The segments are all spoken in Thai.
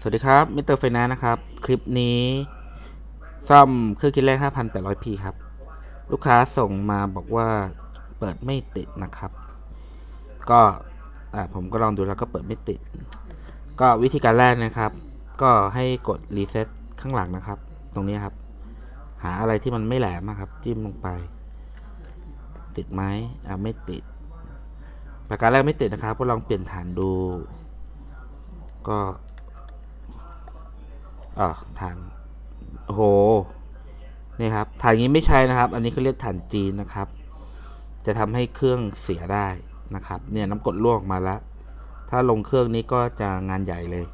สวัสดีครับ มิสเตอร์ไฟแนานะครับ คลิปนี้ซ่อมเครื่องคิดเลข 5,800p ครับ ลูกค้าส่งมาบอกว่าเปิดไม่ติดนะครับ ก็ผมก็ลองดูแล้วก็เปิดไม่ติด ก็วิธีการแรกนะครับ ก็ให้กดรีเซ็ตข้างหลังนะครับ ตรงนี้ครับ หาอะไรที่มันไม่แหลมอะครับ จิ้มลงไป ติดไหมอ่าไม่ติดประการแรกไม่ติดนะครับก็ลองเปลี่ยนฐานดู ก็ อ่าฐานโอ้โหนี่ครับฐานนี้ไม่ใช่นะครับ อันนี้เขาเรียกฐานจีนนะครับ จะทำให้เครื่องเสียได้นะครับ เนี่ยน้ำกดลวกมาแล้ว ถ้าลงเครื่องนี้ก็จะงานใหญ่เลย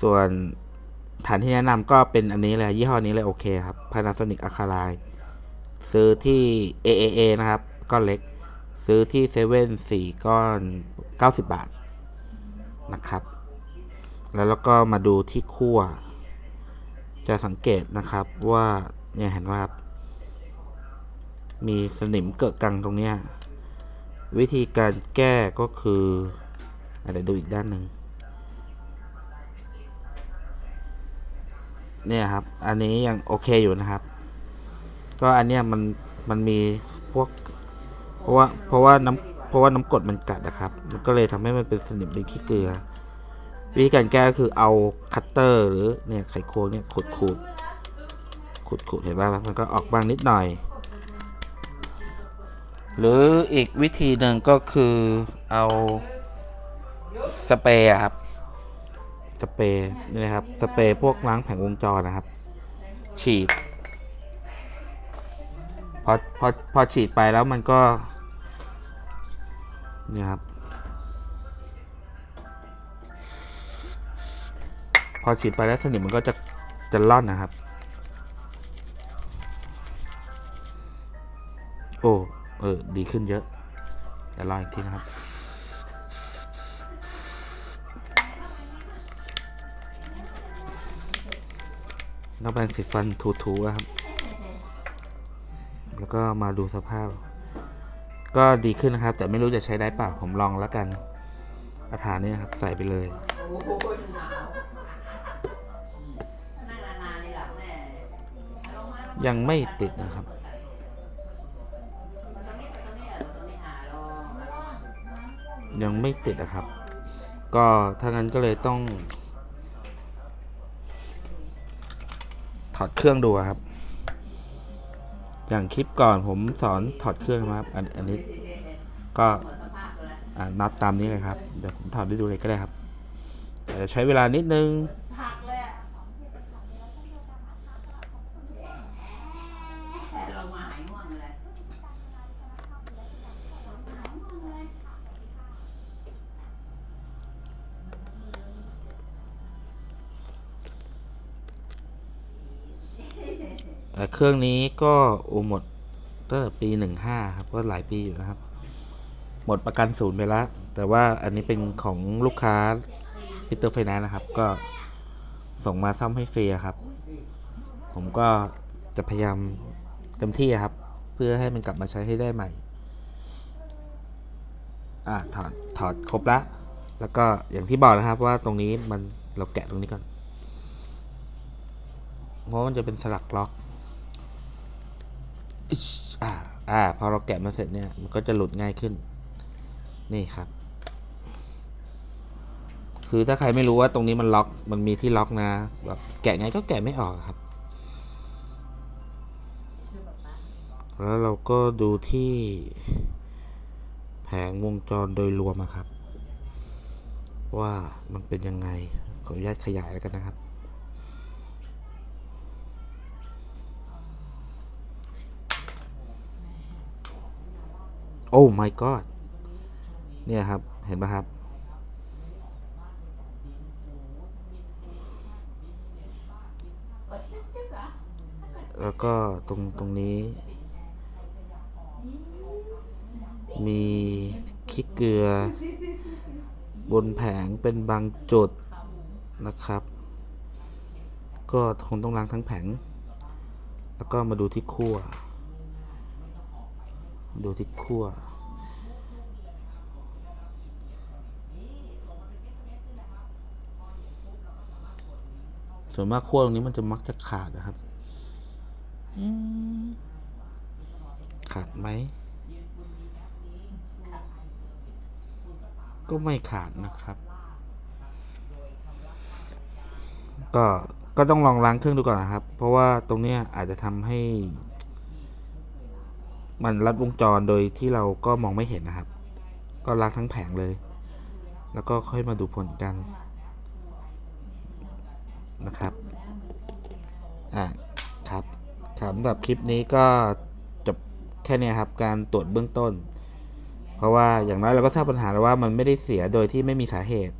ส่วนฐานที่แนะนำก็เป็นอันนี้เลยยี่ห้อนี้เลยโอเคครับ Panasonic a c a l i ซื้อที่ AAA นะครับก้อนเล็ก ซื้อที่เซเว่นสี่ก้อน 90 บาทนะครับ แล้วเราก็มาดูที่ขั้ว จะสังเกตนะครับว่าเนี่ยเห็นว่าครับมีสนิมเกิดกังตรงเนี้ยวิธีการแก้ก็คืออะเดี๋ยวดูอีกด้านหนึ่งเนี่ยครับ อันนี้ยังโอเคอยู่นะครับ ก็อันเนี้ยมันมันมีพวก เพราะว่าเพราะว่าน้ำเพราะว่าน้ำกรดมันกัดนะครับ ก็เลยทำให้มันเป็นสนิมเป็นขี้เกลือ วิธีการแก้ก็คือเอาคัตเตอร์หรือเนี่ยไขควงเนี่ยขูดขูดขูดขูดเห็นไหมมันก็ออกบ้างนิดหน่อย หรืออีกวิธีหนึ่งก็คือเอาสเปรย์อะครับสเปรย์นี่นะครับสเปรย์พวกล้างแผงวงจรนะครับ ฉีดพอพอพอฉีดไปแล้วมันก็เนี่ยครับ อฉีดไปแล้วสนิมมันก็จะจะล่อนนะครับ โอ้เออดีขึ้นเยอะ แต่ลองอีกทีนะครับแล้วแปรงสีฟันถูๆอะครับ แล้วก็มาดูสภาพ ก็ดีขึ้นนะครับ แต่ไม่รู้จะใช้ได้เปล่าผมลองแล้วกัน อาฐานนี่นะครับ ใส่ไปเลย ยังไม่ติดนะครับ ยังไม่ติดนะครับ ก็ถ้างั้นก็เลยต้อง ถอดเครื่องดูครับ อย่างคลิปก่อนผมสอนถอดเครื่องนะครับ อันนี้ก็นัดตามนี้เลยครับ เดี๋ยวผมถอดให้ดูเลยก็ได้ครับแต่ใช้เวลานิดนึง เรา ม่วงเลยแต่เครื่องนี้ก็โอหมดตั้งแต่ปีหนึ่งห้าครับ ก็หลายปีอยู่นะครับ หมดประกันศูนย์ไปแล้ว แต่ว่าอันนี้เป็นของลูกค้าพิเตอร์ไฟแนนซ์นะครับ ก็ส่งมาซ่อมให้ฟรีครับ ผมก็จะพยายาม เต็มที่ครับ เพื่อให้มันกลับมาใช้ให้ได้ใหม่ อ่าถอดถอดครบละแล้วก็อย่างที่บอกนะครับว่าตรงนี้มันเราแกะตรงนี้ก่อนเพราะมันจะเป็นสลักล็อกอ่าอ่าพอเราแกะมาเสร็จเนี่ยมันก็จะหลุดง่ายขึ้น นี่ครับ คือถ้าใครไม่รู้ว่าตรงนี้มันล็อกมันมีที่ล็อกนะแบบแกะไงก็แกะไม่ออกครับ แล้วเราก็ดูที่แผงวงจรโดยรวมอะครับ ว่ามันเป็นยังไง ขออนุญาตขยายแล้วกันนะครับ โอ้ my god เนี่ยครับ เห็นไหมครับแล้วก็ตรงตรงนี้ มีขี้เกลือ บนแผงเป็นบางจุดนะครับ ก็คงต้องล้างทั้งแผง แล้วก็มาดูที่ขั้วดูที่ขั้วส่วนมากขั้วตรงนี้มันจะมักจะขาดนะครับอืมขาดไหม ก็ไม่ขาดนะครับ ก็ก็ต้องลองล้างเครื่องดูก่อนนะครับ เพราะว่าตรงนี้อาจจะทำให้ มันรัดวงจรโดยที่เราก็มองไม่เห็นนะครับ ก็ล้างทั้งแผงเลย แล้วก็ค่อยมาดูผลกันนะครับ อ่าครับครับสำหรับคลิปนี้ก็จบแค่นี้ครับ การตรวจเบื้องต้น เพราะว่าอย่างน้อยเราก็ทราบปัญหาแล้วว่ามันไม่ได้เสียโดยที่ไม่มีสาเหตุ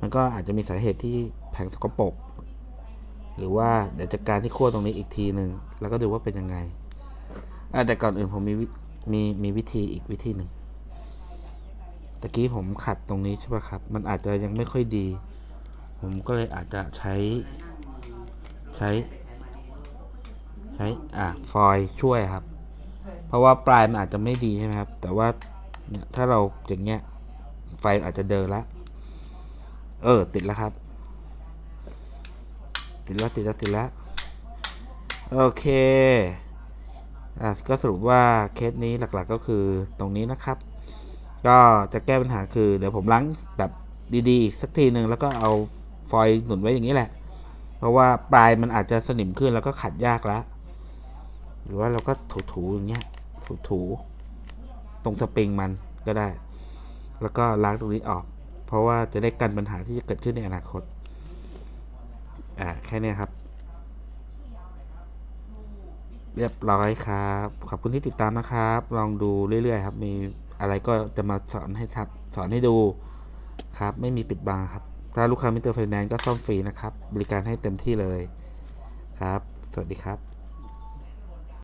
มันก็อาจจะมีสาเหตุที่แผงสกปรกหรือว่าเดี๋ยวจัดการที่ขั้วตรงนี้อีกทีหนึ่งแล้วก็ดูว่าเป็นยังไงแต่ก่อนอื่นผมมีวิมีมีวิธีอีกวิธีหนึ่งตะกี้ผมขัดตรงนี้ใช่ป่ะครับ มันอาจจะยังไม่ค่อยดี ผมก็เลยอาจจะใช้ใช้ ใช้อะฟอยล์ช่วยครับ เพราะว่าปลายมันอาจจะไม่ดีใช่ไหมครับ แต่ว่า ถ้าเราอย่างเงี้ย ไฟอาจจะเดินละ เออ ติดแล้วครับ ติดแล้วติดแล้วติดแล้ว โอเค อะก็สรุปว่าเคสนี้หลักๆก็คือตรงนี้นะครับ ก็จะแก้ปัญหาคือเดี๋ยวผมล้างแบบดีๆ สักทีหนึ่งแล้วก็เอาฟอยล์หนุนไว้อย่างนี้แหละ เพราะว่าปลายมันอาจจะสนิมขึ้นแล้วก็ขัดยากแล้ว หรือว่าเราก็ถูๆอย่างเงี้ยถูๆ ตรงสปริงมันก็ได้ แล้วก็ล้างตรงนี้ออก เพราะว่าจะได้กันปัญหาที่จะเกิดขึ้นในอนาคต อ่าแค่นี้ครับ เรียบร้อยครับ ขอบคุณที่ติดตามนะครับ ลองดูเรื่อยๆครับ มีอะไรก็จะมาสอนให้ทับสอนให้ดูครับ ไม่มีปิดบังครับ ถ้าลูกค้ามิเตอร์ไฟแนนซ์ก็ซ่อมฟรีนะครับ บริการให้เต็มที่เลยครับ สวัสดีครับ